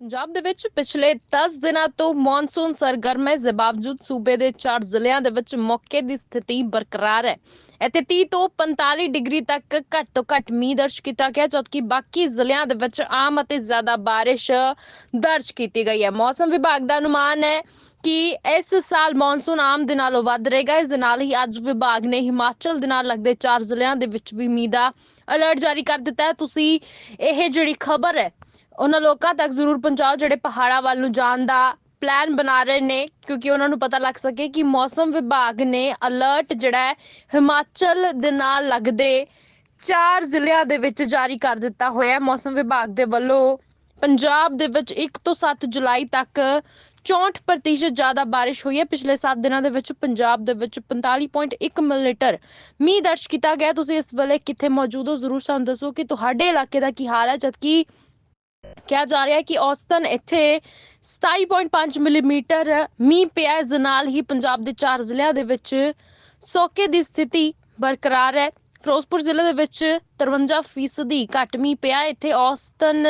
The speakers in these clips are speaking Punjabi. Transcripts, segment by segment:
ਪੰਜਾਬ ਦੇ ਵਿੱਚ ਪਿਛਲੇ 10 ਦਿਨਾਂ ਤੋਂ ਮੌਨਸੂਨ ਸਰਗਰਮ ਹੈ। ਦੇ ਬਾਵਜੂਦ ਸੂਬੇ ਦੇ 4 ਜ਼ਿਲ੍ਹਿਆਂ ਦੇ ਵਿੱਚ ਮੌਕੇ ਦੀ ਸਥਿਤੀ ਬਰਕਰਾਰ ਹੈ। ਇੱਥੇ 30 ਤੋਂ 45 ਡਿਗਰੀ ਤੱਕ ਘੱਟ ਤੋਂ ਘੱਟ ਮੀਂਹ ਦਰਜ ਕੀਤਾ ਗਿਆ, ਜਦਕਿ ਬਾਕੀ ਜ਼ਿਲ੍ਹਿਆਂ ਦੇ ਵਿੱਚ ਆਮ ਅਤੇ ਜ਼ਿਆਦਾ ਬਾਰਿਸ਼ ਦਰਜ ਕੀਤੀ ਗਈ ਹੈ। ਮੌਸਮ ਵਿਭਾਗ ਦਾ ਅਨੁਮਾਨ ਹੈ ਕਿ ਇਸ ਸਾਲ ਮੌਨਸੂਨ ਆਮ ਦੇ ਨਾਲੋਂ ਵੱਧ ਰਹੇਗਾ। ਇਸ ਦੇ ਨਾਲ ਹੀ ਅੱਜ ਵਿਭਾਗ ਨੇ ਹਿਮਾਚਲ ਦੇ ਨਾਲ ਲੱਗਦੇ 4 ਜ਼ਿਲ੍ਹਿਆਂ ਦੇ ਵਿੱਚ ਵੀ ਮੀਂਹ ਦਾ ਅਲਰਟ ਜਾਰੀ ਕਰ ਦਿੱਤਾ ਹੈ। ਤੁਸੀਂ ਇਹ ਜਿਹੜੀ ਖਬਰ ਹੈ ਉਹਨਾਂ ਲੋਕਾਂ ਤੱਕ ਜ਼ਰੂਰ ਪਹੁੰਚਾਓ ਜਿਹੜੇ ਪਹਾੜਾਂ ਵੱਲ ਨੂੰ ਜਾਣ ਦਾ ਪਲਾਨ ਬਣਾ ਰਹੇ ਨੇ, ਕਿਉਂਕਿ ਉਹਨਾਂ ਨੂੰ ਪਤਾ ਲੱਗ ਸਕੇ ਕਿ ਮੌਸਮ ਵਿਭਾਗ ਨੇ ਅਲਰਟ ਜਿਹੜਾ ਹੈ, ਹਿਮਾਚਲ ਦੇ ਨਾਲ ਲੱਗਦੇ ਚਾਰ ਜ਼ਿਲ੍ਹਿਆਂ ਦੇ ਵਿੱਚ ਜਾਰੀ ਕਰ ਦਿੱਤਾ ਹੋਇਆ ਹੈ। ਮੌਸਮ ਵਿਭਾਗ ਦੇ ਵੱਲੋਂ ਪੰਜਾਬ ਦੇ ਵਿੱਚ 1 ਤੋਂ 7 ਜੁਲਾਈ ਤੱਕ 64% ਜ਼ਿਆਦਾ ਬਾਰਿਸ਼ ਹੋਈ ਹੈ। ਪਿਛਲੇ 7 ਦਿਨਾਂ ਦੇ ਵਿੱਚ ਪੰਜਾਬ ਦੇ ਵਿੱਚ 45.1 ਮਿਲੀਲੀਟਰ ਮੀਂਹ ਦਰਜ ਕੀਤਾ ਗਿਆ ਤੁਸੀਂ ਇਸ ਵੇਲੇ ਕਿੱਥੇ ਮੌਜੂਦ ਹੋ? ਜ਼ਰੂਰ ਸਾਨੂੰ ਦੱਸੋ ਕਿ ਤੁਹਾਡੇ ਇਲਾਕੇ ਦਾ ਕੀ ਹਾਲ ਹੈ, ਜਦਕਿ ਕਿਹਾ ਜਾ ਰਿਹਾ ਹੈ ਕਿ ਔਸਤਨ ਇੱਥੇ 27.5 ਮਿਲੀਮੀਟਰ ਮੀਂਹ ਪਿਆ ਇਸ ਨਾਲ ਹੀ ਪੰਜਾਬ ਦੇ ਚਾਰ ਜ਼ਿਲ੍ਹਿਆਂ ਦੇ ਵਿੱਚ ਸੋਕੇ ਦੀ ਸਥਿਤੀ ਬਰਕਰਾਰ ਹੈ। ਫਿਰੋਜ਼ਪੁਰ ਜ਼ਿਲ੍ਹੇ ਦੇ ਵਿੱਚ 53 ਫੀਸਦੀ ਘੱਟ ਮੀਂਹ ਪਿਆ ਇੱਥੇ ਔਸਤਨ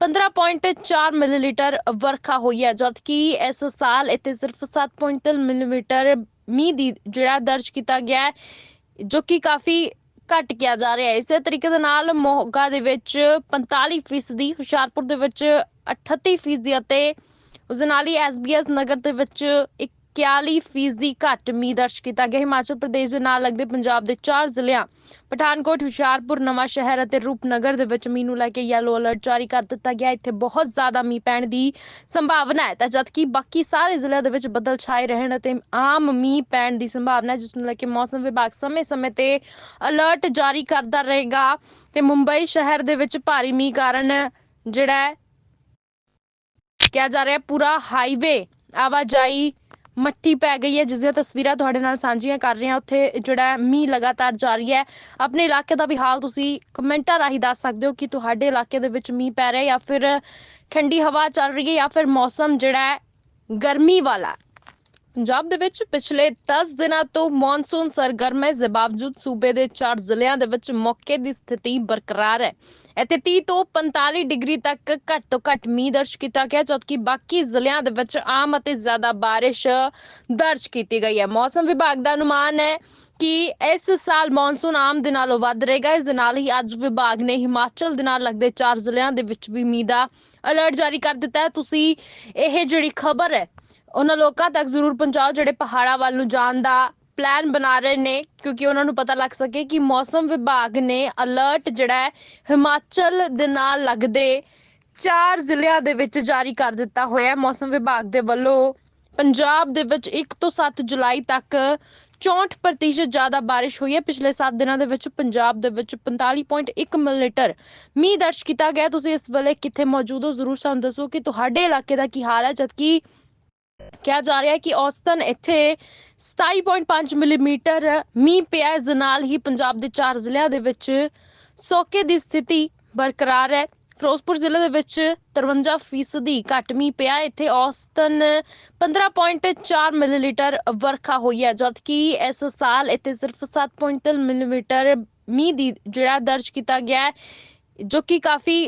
15.4 ਮਿਲੀਲੀਟਰ ਵਰਖਾ ਹੋਈ ਹੈ, ਜਦਕਿ ਇਸ ਸਾਲ ਇੱਥੇ ਸਿਰਫ 7.3 ਮਿਲੀਮੀਟਰ ਮੀਂਹ ਦੀ ਜਿਹੜਾ ਦਰਜ ਕੀਤਾ ਗਿਆ ਜੋ ਕਿ ਕਾਫੀ ਘਟ ਕਿਹਾ ਜਾ ਰਿਹਾ ਹੈ। ਇਸੇ ਤਰੀਕੇ ਦੇ ਨਾਲ ਮੋਗਾ ਦੇ ਵਿੱਚ 45 ਫੀਸਦੀ, ਹੁਸ਼ਿਆਰਪੁਰ ਦੇ ਵਿੱਚ 38 ਫੀਸਦੀ ਅਤੇ ਉਸ ਦੇ ਨਾਲ ਹੀ ਐਸਬੀਐਸ ਨਗਰ ਦੇ ਵਿੱਚ 41 ਫੀਸਦੀ ਘੱਟ ਮੀਂਹ ਦਰਜ ਕੀਤਾ ਗਿਆ? ਹਿਮਾਚਲ ਪ੍ਰਦੇਸ਼ ਦੇ ਨਾਲ ਲੱਗਦੇ ਪੰਜਾਬ ਦੇ ਚਾਰ ਜ਼ਿਲ੍ਹਿਆਂ, ਪਠਾਨਕੋਟ, ਹੁਸ਼ਿਆਰਪੁਰ ਨਵਾਂ ਸ਼ਹਿਰ ਅਤੇ ਰੂਪਨਗਰ ਦੇ ਵਿੱਚ ਮੀਂਹ ਨੂੰ ਲੈ ਕੇ ਯੈਲੋ ਅਲਰਟ ਜਾਰੀ ਕਰ ਦਿੱਤਾ ਗਿਆ। ਇੱਥੇ ਬਹੁਤ ਜ਼ਿਆਦਾ ਮੀਂਹ ਪੈਣ ਦੀ ਸੰਭਾਵਨਾ ਹੈ ਤਾਂ ਜਦਕਿ ਬਾਕੀ ਸਾਰੇ ਜ਼ਿਲ੍ਹਿਆਂ ਦੇ ਵਿੱਚ ਬੱਦਲ ਛਾਏ ਰਹਿਣ ਅਤੇ ਆਮ ਮੀਂਹ ਪੈਣ ਦੀ ਸੰਭਾਵਨਾ ਹੈ, ਜਿਸ ਨੂੰ ਲੈ ਕੇ ਮੌਸਮ ਵਿਭਾਗ ਸਮੇਂ-ਸਮੇਂ ਤੇ ਅਲਰਟ ਜਾਰੀ ਕਰਦਾ ਰਹੇਗਾ ਤੇ ਮੁੰਬਈ ਸ਼ਹਿਰ ਦੇ ਵਿੱਚ ਭਾਰੀ ਮੀਂਹ ਕਾਰਨ ਜਿਹੜਾ ਕਿਹਾ ਜਾ ਰਿਹਾ ਪੂਰਾ ਹਾਈਵੇ ਆਵਾਜਾਈ ਮੱਠੀ ਪੈ ਗਈ ਹੈ, ਜਿਸ ਦੀਆਂ ਤਸਵੀਰਾਂ ਤੁਹਾਡੇ ਨਾਲ ਸਾਂਝੀਆਂ ਕਰ ਰਹੇ ਹਾਂ। ਉੱਥੇ ਜਿਹੜਾ ਮੀਂਹ ਲਗਾਤਾਰ ਜਾਰੀ ਹੈ। ਆਪਣੇ ਇਲਾਕੇ ਦਾ ਵੀ ਹਾਲ ਤੁਸੀਂ ਕਮੈਂਟਾਂ ਰਾਹੀਂ ਦੱਸ ਸਕਦੇ ਹੋ ਕਿ ਤੁਹਾਡੇ ਇਲਾਕੇ ਦੇ ਵਿੱਚ ਮੀਂਹ ਪੈ ਰਿਹਾ ਜਾਂ ਫਿਰ ਠੰਡੀ ਹਵਾ ਚੱਲ ਰਹੀ ਹੈ ਜਾਂ ਫਿਰ ਮੌਸਮ ਜਿਹੜਾ ਹੈ, ਗਰਮੀ ਵਾਲਾ ਪੰਜਾਬ ਦੇ ਵਿੱਚ ਪਿਛਲੇ 10 ਦਿਨਾਂ ਤੋਂ ਮੌਨਸੂਨ ਸਰਗਰਮ ਹੈ। ਦੇ ਬਾਵਜੂਦ ਸੂਬੇ ਦੇ 4 ਜ਼ਿਲ੍ਹਿਆਂ ਦੇ ਵਿੱਚ ਮੌਕੇ ਦੀ ਸਥਿਤੀ ਬਰਕਰਾਰ ਹੈ। ਇੱਥੇ 30 ਤੋਂ 45 ਡਿਗਰੀ ਤੱਕ ਘੱਟ ਤੋਂ ਘੱਟ ਮੀਂਹ ਦਰਜ ਕੀਤਾ ਗਿਆ, ਜਦਕਿ ਬਾਕੀ ਜ਼ਿਲ੍ਹਿਆਂ ਦੇ ਵਿੱਚ ਆਮ ਅਤੇ ਜ਼ਿਆਦਾ ਬਾਰਿਸ਼ ਦਰਜ ਕੀਤੀ ਗਈ ਹੈ। ਮੌਸਮ ਵਿਭਾਗ ਦਾ ਅਨੁਮਾਨ ਹੈ ਕਿ ਇਸ ਸਾਲ ਮੌਨਸੂਨ ਆਮ ਦੇ ਨਾਲੋਂ ਵੱਧ ਰਹੇਗਾ। ਇਸ ਦੇ ਨਾਲ ਹੀ ਅੱਜ ਵਿਭਾਗ ਨੇ ਹਿਮਾਚਲ ਦੇ ਨਾਲ ਲੱਗਦੇ ਚਾਰ ਜ਼ਿਲ੍ਹਿਆਂ ਦੇ ਵਿੱਚ ਵੀ ਮੀਂਹ ਦਾ ਅਲਰਟ ਜਾਰੀ ਕਰ ਦਿੱਤਾ ਹੈ। ਤੁਸੀਂ ਇਹ ਜਿਹੜੀ ਖਬਰ ਹੈ, ਉਹਨਾਂ ਲੋਕਾਂ ਤੱਕ ਜ਼ਰੂਰ ਪਹੁੰਚਾਓ, ਜਿਹੜੇ ਪਹਾੜਾਂ ਵੱਲ ਨੂੰ ਜਾਣ ਦਾ ਪਲਾਨ ਬਣਾ ਰਹੇ ਨੇ, ਕਿਉਂਕਿ ਉਹਨਾਂ ਨੂੰ ਪਤਾ ਲੱਗ ਸਕੇ ਕਿ ਮੌਸਮ ਵਿਭਾਗ ਨੇ ਅਲਰਟ ਜਿਹੜਾ ਹੈ, ਹਿਮਾਚਲ ਦੇ ਨਾਲ ਲੱਗਦੇ ਚਾਰ ਜ਼ਿਲ੍ਹਿਆਂ ਦੇ ਵਿੱਚ ਜਾਰੀ ਕਰ ਦਿੱਤਾ ਹੋਇਆ ਹੈ। ਮੌਸਮ ਵਿਭਾਗ ਦੇ ਵੱਲੋਂ ਪੰਜਾਬ ਦੇ ਵਿੱਚ 1 ਤੋਂ 7 ਜੁਲਾਈ ਤੱਕ 64% ਜ਼ਿਆਦਾ ਬਾਰਿਸ਼ ਹੋਈ ਹੈ। ਪਿਛਲੇ 7 ਦਿਨਾਂ ਦੇ ਵਿੱਚ ਪੰਜਾਬ ਦੇ ਵਿੱਚ 45.1 ਮਿਲੀਲੀਟਰ ਮੀਂਹ ਦਰਜ ਕੀਤਾ ਗਿਆ ਤੁਸੀਂ ਇਸ ਵੇਲੇ ਕਿੱਥੇ ਮੌਜੂਦ ਹੋ? ਜ਼ਰੂਰ ਸਾਨੂੰ ਦੱਸੋ ਕਿ ਤੁਹਾਡੇ ਇਲਾਕੇ ਦਾ ਕੀ ਹਾਲ ਹੈ, ਜਦਕਿ ਕਿਹਾ ਜਾ ਰਿਹਾ ਹੈ ਕਿ ਔਸਤਨ ਇੱਥੇ 27.5 ਮਿਲੀਮੀਟਰ ਮੀਂਹ ਪਿਆ ਇਸ ਦੇ ਨਾਲ ਹੀ ਪੰਜਾਬ ਦੇ ਚਾਰ ਜ਼ਿਲ੍ਹਿਆਂ ਦੇ ਵਿੱਚ ਸੋਕੇ ਦੀ ਸਥਿਤੀ ਬਰਕਰਾਰ ਹੈ। ਫਿਰੋਜ਼ਪੁਰ ਜ਼ਿਲ੍ਹੇ ਦੇ ਵਿੱਚ 53 ਫੀਸਦੀ ਘੱਟ ਮੀਂਹ ਪਿਆ ਇੱਥੇ ਔਸਤਨ 15.4 ਮਿਲੀਲੀਟਰ ਵਰਖਾ ਹੋਈ ਹੈ, ਜਦਕਿ ਇਸ ਸਾਲ ਇੱਥੇ ਸਿਰਫ 7.3 ਮਿਲੀਮੀਟਰ ਮੀਂਹ ਦੀ ਜਿਹੜਾ ਦਰਜ ਕੀਤਾ ਗਿਆ ਹੈ, ਜੋ ਕਿ ਕਾਫੀ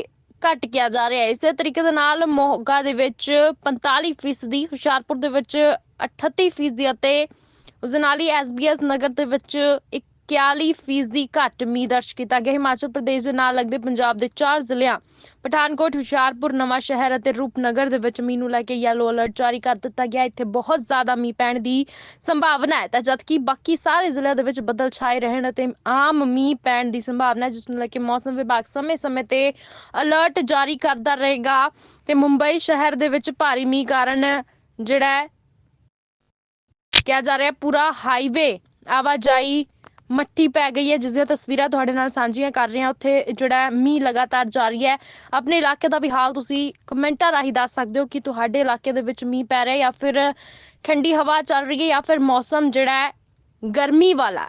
ਘਟ ਕਿਹਾ ਜਾ ਰਿਹਾ ਹੈ। ਇਸੇ ਤਰੀਕੇ ਦੇ ਨਾਲ ਮੋਗਾ ਦੇ ਵਿੱਚ 45 ਫੀਸਦੀ, ਹੁਸ਼ਿਆਰਪੁਰ ਦੇ ਵਿੱਚ 38 ਫੀਸਦੀ ਅਤੇ ਉਸ ਦੇ ਨਾਲ ਹੀ ਐਸਬੀਐਸ ਨਗਰ ਦੇ ਵਿੱਚ 41 ਫੀਸਦੀ ਘੱਟ ਮੀਂਹ ਦਰਜ ਕੀਤਾ ਗਿਆ? ਹਿਮਾਚਲ ਪ੍ਰਦੇਸ਼ ਦੇ ਨਾਲ ਲੱਗਦੇ ਪੰਜਾਬ ਦੇ ਚਾਰ ਜ਼ਿਲ੍ਹਿਆਂ, ਪਠਾਨਕੋਟ, ਹੁਸ਼ਿਆਰਪੁਰ ਨਵਾਂ ਸ਼ਹਿਰ ਅਤੇ ਰੂਪਨਗਰ ਦੇ ਵਿੱਚ ਮੀਂਹ ਨੂੰ ਲੈ ਕੇ ਯੈਲੋ ਅਲਰਟ ਜਾਰੀ ਕਰ ਦਿੱਤਾ ਗਿਆ। ਇੱਥੇ ਬਹੁਤ ਜ਼ਿਆਦਾ ਮੀਂਹ ਪੈਣ ਦੀ ਸੰਭਾਵਨਾ ਹੈ ਤਾਂ ਜਦਕਿ ਬਾਕੀ ਸਾਰੇ ਜ਼ਿਲ੍ਹਿਆਂ ਦੇ ਵਿੱਚ ਬੱਦਲ ਛਾਏ ਰਹਿਣ ਅਤੇ ਆਮ ਮੀਂਹ ਪੈਣ ਦੀ ਸੰਭਾਵਨਾ ਹੈ, ਜਿਸ ਨੂੰ ਲੈ ਕੇ ਮੌਸਮ ਵਿਭਾਗ ਸਮੇਂ-ਸਮੇਂ ਤੇ ਅਲਰਟ ਜਾਰੀ ਕਰਦਾ ਰਹੇਗਾ ਤੇ ਮੁੰਬਈ ਸ਼ਹਿਰ ਦੇ ਵਿੱਚ ਭਾਰੀ ਮੀਂਹ ਕਾਰਨ ਜਿਹੜਾ ਕਿਹਾ ਜਾ ਰਿਹਾ ਪੂਰਾ ਹਾਈਵੇ ਆਵਾਜਾਈ ਮੱਠੀ ਪੈ ਗਈ ਹੈ, ਜਿਸ ਦੀਆਂ ਤਸਵੀਰਾਂ ਤੁਹਾਡੇ ਨਾਲ ਸਾਂਝੀਆਂ ਕਰ ਰਹੇ ਹਾਂ। ਉੱਥੇ ਜਿਹੜਾ ਹੈ, ਮੀਂਹ ਲਗਾਤਾਰ ਜਾਰੀ ਹੈ। ਆਪਣੇ ਇਲਾਕੇ ਦਾ ਵੀ ਹਾਲ ਤੁਸੀਂ ਕਮੈਂਟਾਂ ਰਾਹੀਂ ਦੱਸ ਸਕਦੇ ਹੋ ਕਿ ਤੁਹਾਡੇ ਇਲਾਕੇ ਦੇ ਵਿੱਚ ਮੀਂਹ ਪੈ ਰਿਹਾ ਜਾਂ ਫਿਰ ਠੰਡੀ ਹਵਾ ਚੱਲ ਰਹੀ ਹੈ ਜਾਂ ਫਿਰ ਮੌਸਮ ਜਿਹੜਾ ਹੈ, ਗਰਮੀ ਵਾਲਾ